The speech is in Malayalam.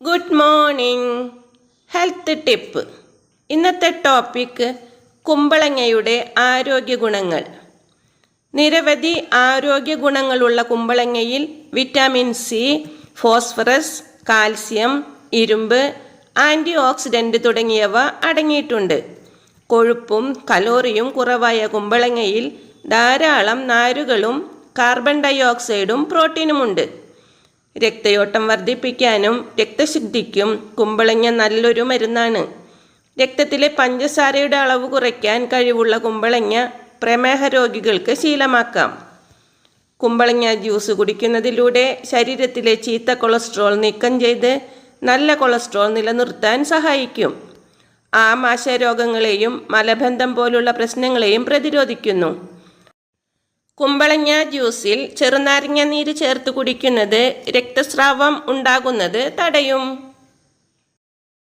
ഗുഡ് മോർണിംഗ് ഹെൽത്ത് ടിപ്പ് ഇന്നത്തെ ടോപ്പിക് കുമ്പളങ്ങയുടെ ആരോഗ്യ ഗുണങ്ങൾ. നിരവധി ആരോഗ്യ ഗുണങ്ങളുള്ള കുമ്പളങ്ങയിൽ വിറ്റാമിൻ സി ഫോസ്ഫറസ് കാൽസ്യം ഇരുമ്പ് ആന്റി ഓക്സിഡന്റ് തുടങ്ങിയവ അടങ്ങിയിട്ടുണ്ട്. കൊഴുപ്പും കലോറിയും കുറവായ കുമ്പളങ്ങയിൽ ധാരാളം നാരുകളും കാർബൺ ഡൈ ഓക്സൈഡും പ്രോട്ടീനുമുണ്ട് രക്തയോട്ടം വർദ്ധിപ്പിക്കാനും രക്തശുദ്ധിക്കും കുമ്പളങ്ങ നല്ലൊരു മരുന്നാണ്. രക്തത്തിലെ പഞ്ചസാരയുടെ അളവ് കുറയ്ക്കാൻ കഴിവുള്ള കുമ്പളങ്ങ പ്രമേഹ രോഗികൾക്ക് ശീലമാക്കാം. കുമ്പളങ്ങ ജ്യൂസ് കുടിക്കുന്നതിലൂടെ ശരീരത്തിലെ ചീത്ത കൊളസ്ട്രോൾ നീക്കം ചെയ്ത് നല്ല കൊളസ്ട്രോൾ നിലനിർത്താൻ സഹായിക്കും. ആമാശയ രോഗങ്ങളെയും മലബന്ധം പോലുള്ള പ്രശ്നങ്ങളെയും പ്രതിരോധിക്കുന്നു. കുമ്പളങ്ങ ജ്യൂസിൽ ചെറുനാരങ്ങ നീര് ചേർത്ത് കുടിക്കുന്നത് രക്തസ്രാവം ഉണ്ടാകുന്നത് തടയും.